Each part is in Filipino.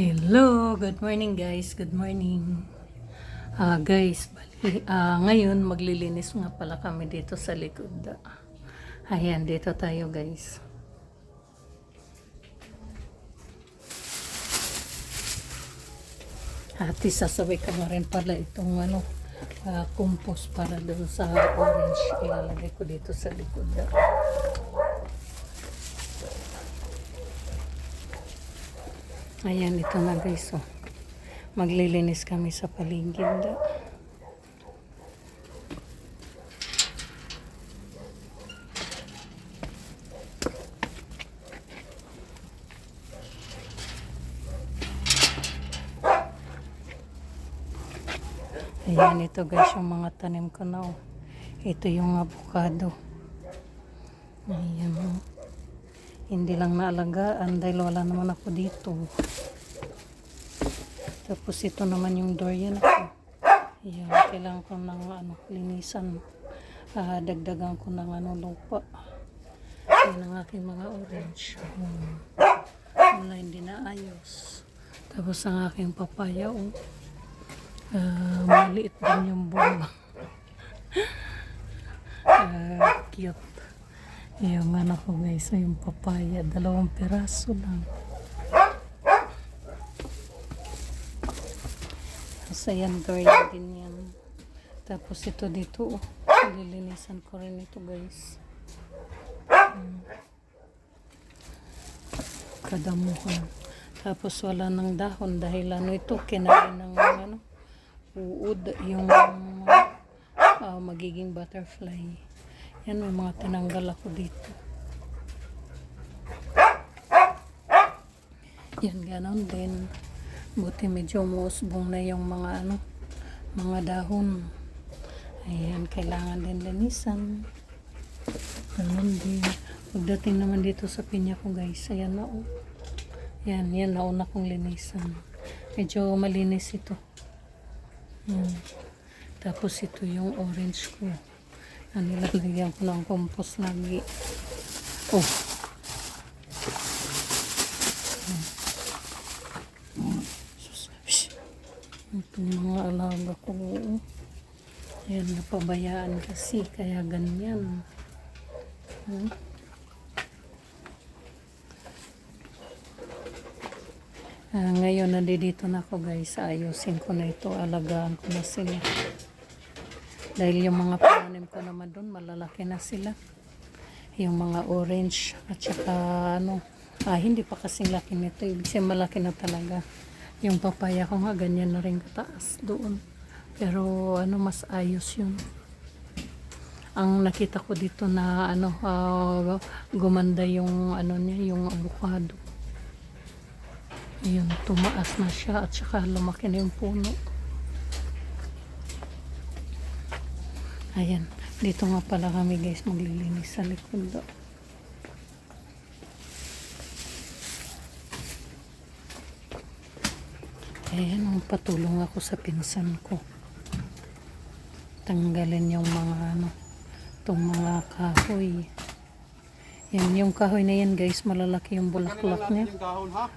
Hello, good morning guys. Good morning. Ah guys, bali, ah, ngayon maglilinis nga pala kami dito sa likod. Ayan, dito tayo guys. At isasabay ko na rin pala itong ano, ah, compost para doon sa orange. Ilalagay ko dito sa likod. Ayan, ito na guys. Oh. Maglilinis kami sa paligid. Ayan, ito guys yung mga tanim ko na. Oh. Ito yung avocado. Ayan. Oh. Hindi lang naalagaan dahil wala naman ako dito. Tapos ito naman yung durian ko. Ayan, kailangan ko ng ano, linisan. Ah, dagdagan ko ng ano, lupa. Ayan ang aking mga orange. Hmm. Wala hindi na ayos. Tapos ang aking papaya, oh. Ah, maliit din yung bunga. Ah, cute. Yung ano ko guys, yung papaya, dalawang piraso lang. Tapos ayan, durian din yan. Tapos ito dito, oh. Lilinisan ko rin ito guys. Hmm. Kadamuhan. Tapos wala ng dahon dahil ano ito, kinain ng ano, uod, yung ah, magiging butterfly. Yan, may mga tinanggal ako dito. Yan, ganon din. Buti medyo musbong na yung mga ano, mga dahon. Ayan, kailangan din linisan. Ganon din. Pagdating naman dito sa pinya ko guys, ayan na oh. Yan, yan, nauna kong linisan. Medyo malinis ito. Yan. Tapos ito yung orange ko. Na nilalagyan ko ng compost lagi. Oh. Yan. Itong mga alaga ko. Ayan, napabayaan kasi. Kaya ganyan. Hmm? Ah, ngayon, nandito na ako guys. Ayusin ko na ito. Alagaan ko na sila. Dahil yung mga pananim ko naman doon, malalaki na sila. Yung mga orange at saka ano, ah, hindi pa kasing laki nito. Ibig sabihin malaki na talaga. Yung papaya ko nga, ganyan na rin kataas doon. Pero ano, mas ayos yun. Ang nakita ko dito na ano, ah, gumanda yung ano niya, yung avocado. Ayun, tumaas na siya at saka lumaki na yung puno. Ayan, dito nga pala kami guys maglilinis sa likod. do. Ayan, patulong ako sa pinsan ko. Tanggalin yung mga ano, itong mga kahoy. Yan, yung kahoy na yan guys, malalaki yung bulaklak niya.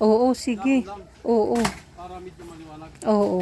Oo, sige. Oo, Para medyo maliwanag. oo.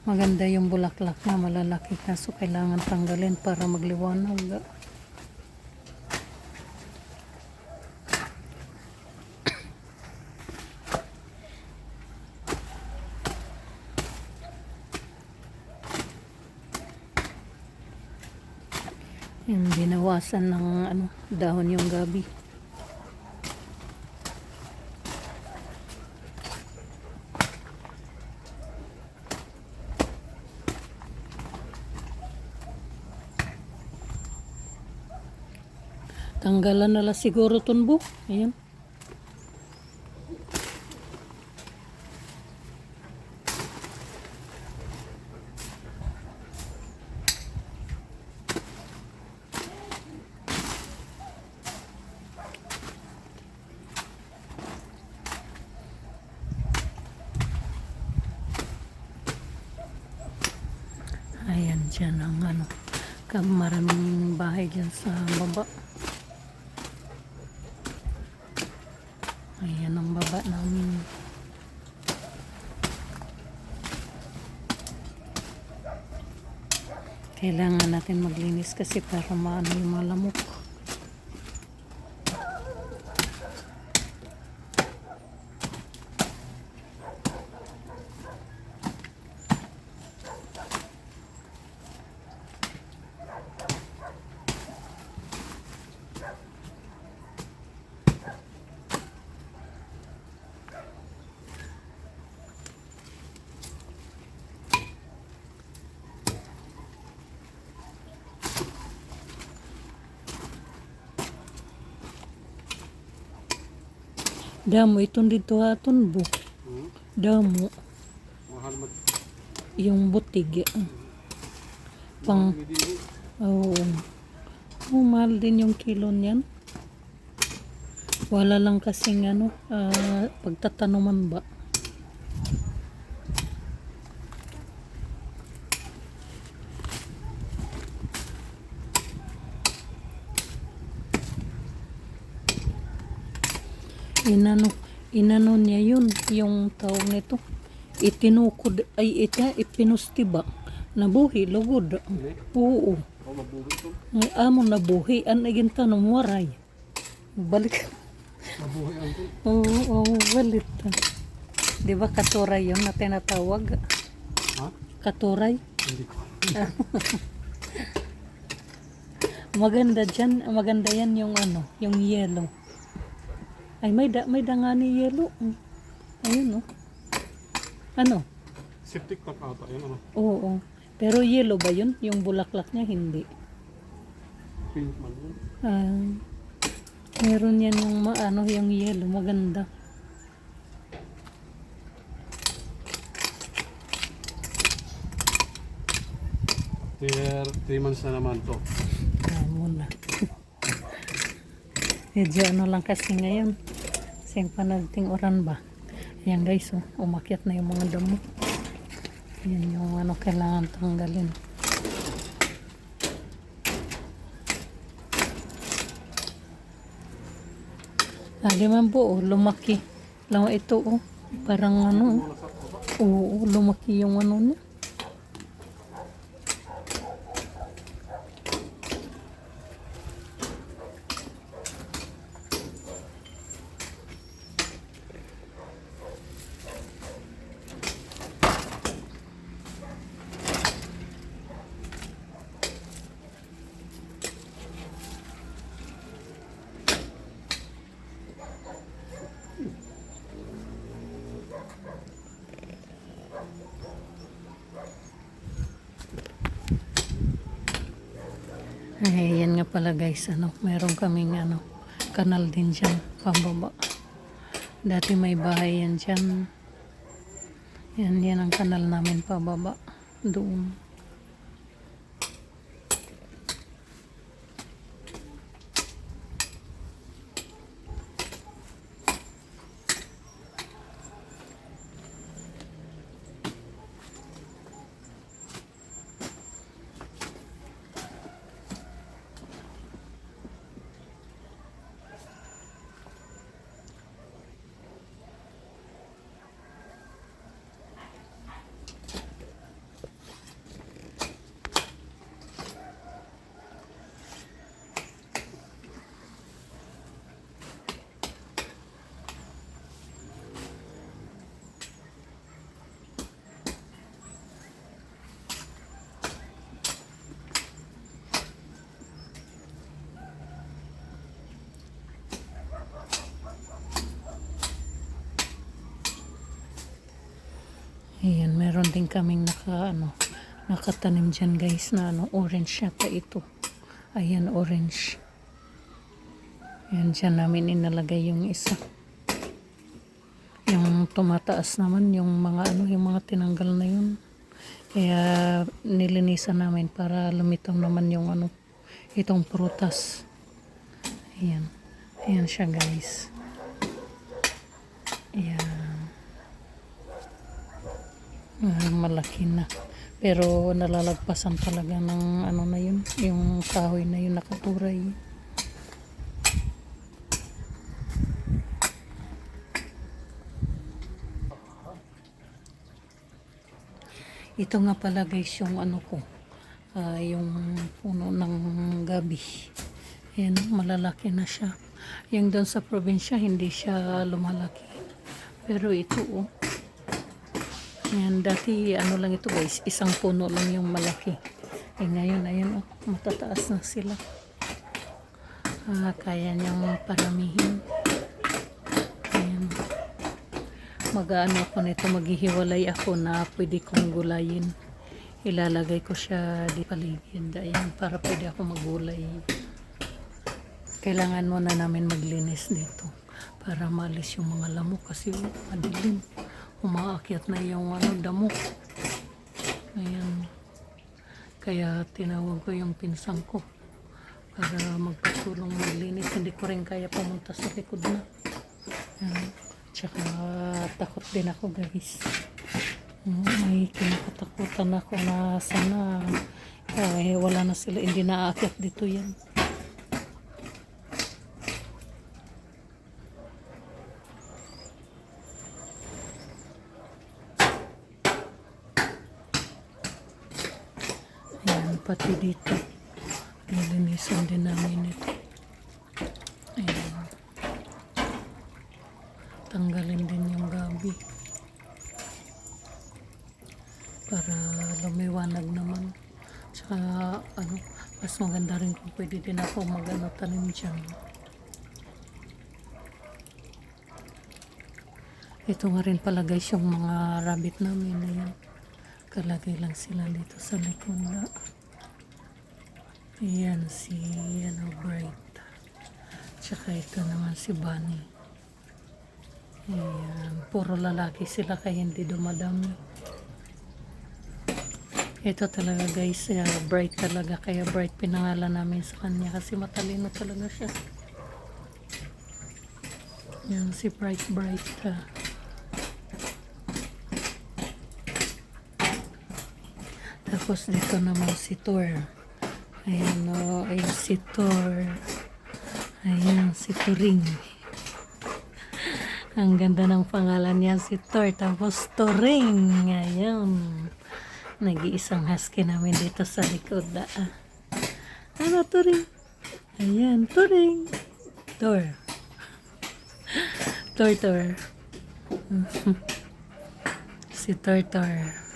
Maganda yung bulaklak na malalaki kaso kailangan tanggalin para magliwanag. Yung binawasan ng ano, dahon yung gabi. Tanggalan na lang siguro tunbo. Ayan. Ayan dyan ang ano. ka- Maraming bahay dyan sa baba. Kailangan natin maglinis kasi para maano yung mga. Damo itong dito aton bu. Hmm? Damo Mahal mag... yung butig. ah. Pang Hindi Oo. Oh, mahal din yung kilo niyan. Wala lang kasing ano, ah, pagtatanuman ba. Inano, inano niya yun, yung tawag nito. Itinukod, ay ita, ipinusti ba? Nabuhi, lugod. Oo. Ang amo na buhi, an naging tanong waray. Balik. Mabuhay ang. Oo, oo, balit. Di ba katuray yun na tinatawag? Ha? Katuray? Hindi ko. Maganda dyan, maganda yan yung ano, yung yellow. Ay, may, da, may dangani yellow. Mm. Ayun, oh. Ano? Septic tank ata. Yan ano. Oo. Pero yellow ba yun? Yung bulaklak niya, hindi. Pink man yun. Ah, meron yan yung ma- ano, yung yellow, maganda. Tier 3 months na naman to. Ah, muna. Medyo ano lang kasi ngayon. Kasi yung panagting oran ba. Ayan guys, oh, umakyat na yung mga damo. Yan yung ano kailangan tanggalin. Ah, di man po, oh, lumaki. Lang ito, oh. Parang ano, oh. Oo, lumaki yung ano niya. Ay, yan nga pala guys, ano, meron kaming ano, kanal din dyan, pambaba. Dati may bahay yan dyan. Yan, yan ang kanal namin pababa. Doon. Ayan, meron din kaming naka, ano, nakatanim dyan guys na ano, orange yata ito. Ayan, orange. Ayan, dyan namin inalagay yung isa. Yung tumataas naman, yung mga ano, yung mga tinanggal na yun. Kaya nilinisan namin para lumitaw naman yung ano, itong prutas. Ayan. Ayan siya guys. Ayan uh, malaki na. Pero nalalagpasan talaga ng ano na yun yung kahoy na yun nakaturay. Ito nga pala guys yung ano ko uh, yung puno ng gabi. Yan malalaki na siya. Yung doon sa probinsya hindi siya lumalaki. Pero ito oh Ayan, dati ano lang ito guys, isang puno lang yung malaki. Eh ngayon, ayun oh, matataas na sila. Ah, kaya niyang paramihin. Ayan. Mag-ano ako nito, maghihiwalay ako na pwede kong gulayin. Ilalagay ko siya di paligid. Ayan, para pwede ako maggulay. Kailangan muna namin maglinis dito para malis yung mga lamok kasi madilim. Umaakyat na yung ano, damo. Ayan. Kaya tinawag ko yung pinsang ko para magpatulong maglinis. Hindi ko rin kaya pumunta sa likod na. Ayan. Tsaka takot din ako guys. Mm, May kinakatakutan ako na sana eh, wala na sila. Hindi na aakyat dito yan. Ayan, pati dito. Nilinisan din namin ito. Ayan. Tanggalin din yung gabi. Para lumiwanag naman. Tsaka, ano, mas maganda rin kung pwede din ako mag-ano, tanim dyan. Ito nga rin pala guys yung mga rabbit namin na yan. Kalagay lang sila dito sa likod na. Ayan si ano, Bright. Tsaka ito naman si Bunny. Ayan. Puro lalaki sila kaya hindi dumadami. Ito talaga guys, uh, Bright talaga. Kaya Bright pinangalan namin sa kanya kasi matalino talaga siya. Yan si Bright Bright. ah. Tapos dito naman si Thor. Ayan o, ayan si Thor. Ayan si Turing. Ang ganda ng pangalan niya si Thor. Tapos Turing. Ayan. Nag-iisang husky namin dito sa likod. Ah. Ano Turing? Ayan, Turing. Thor. Thor, Thor. si Thor, Thor.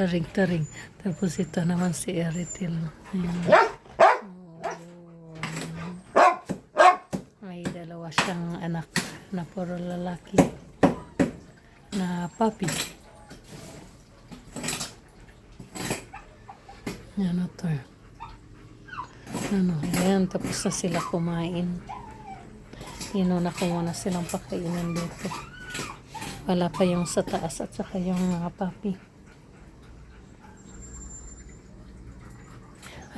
Taring, taring. Tapos ito naman si Eritil. Ayan. May dalawa siyang anak na puro lalaki. Na puppy. Ano to? Ano, ayan. Tapos na sila kumain. Inuna ko muna silang pakainin dito. Wala pa yung sa taas at saka yung mga puppy.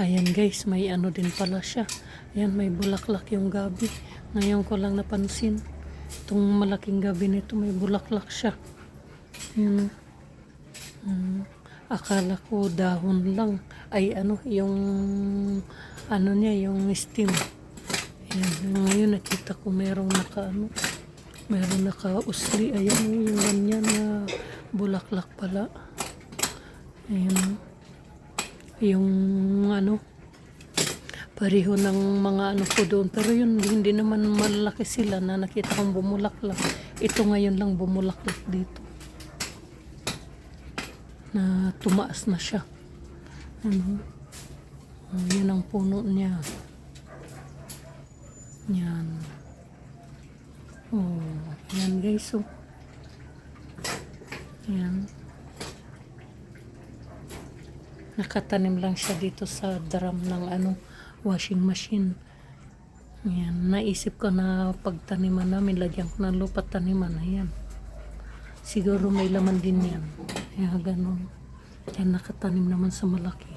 Ayan guys, may ano din pala siya. Ayan, may bulaklak yung gabi. Ngayon ko lang napansin. Itong malaking gabi nito, may bulaklak siya. Ayan. Mm, akala ko dahon lang. Ay ano, yung ano niya, yung stem. Ayan, ngayon nakita ko merong naka ano, meron naka-usli. Ayan, yung ganyan na bulaklak pala. Ayan yung ano pareho ng mga ano ko doon. Pero yun hindi naman malaki sila na nakita kong bumulaklak. Ito ngayon lang bumulaklak dito. Na tumaas na siya. Ano? Oh, yan ang puno niya. Yan. Oh yan guys oh. Yan nakatanim lang siya dito sa drum ng ano washing machine. Yan naisip ko na pagtaniman namin lagyan ko ng lupa taniman ayan siguro may laman din yan. Kaya ganun. Yan nakatanim naman sa malaki.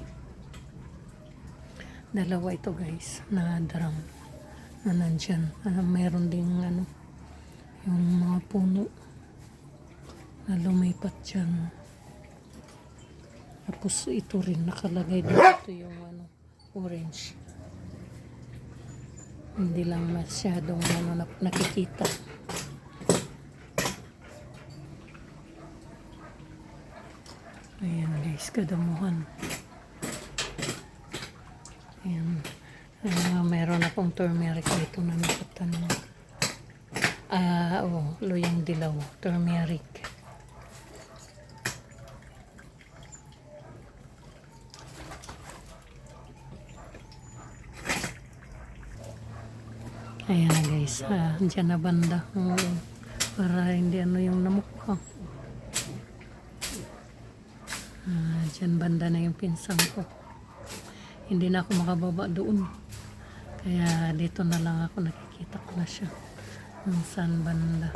Dalawa ito guys na drum na nandyan. Ah, mayroon ding ano yung mga puno na lumipat dyan tapos ito rin nakalagay dito yung ano, orange. Hindi lang masyadong ano, na- nakikita. Ayan guys, kadamuhan. Ayan. Ah, meron akong turmeric dito na nakatanim. Ah, oh, luyang dilaw, turmeric. Ayan guys, ah, dyan na banda. Oo. para hindi ano yung namukha. Ah, dyan banda na yung pinsang ko. Hindi na ako makababa doon. Kaya dito na lang ako nakikita ko na siya. Kung saan banda.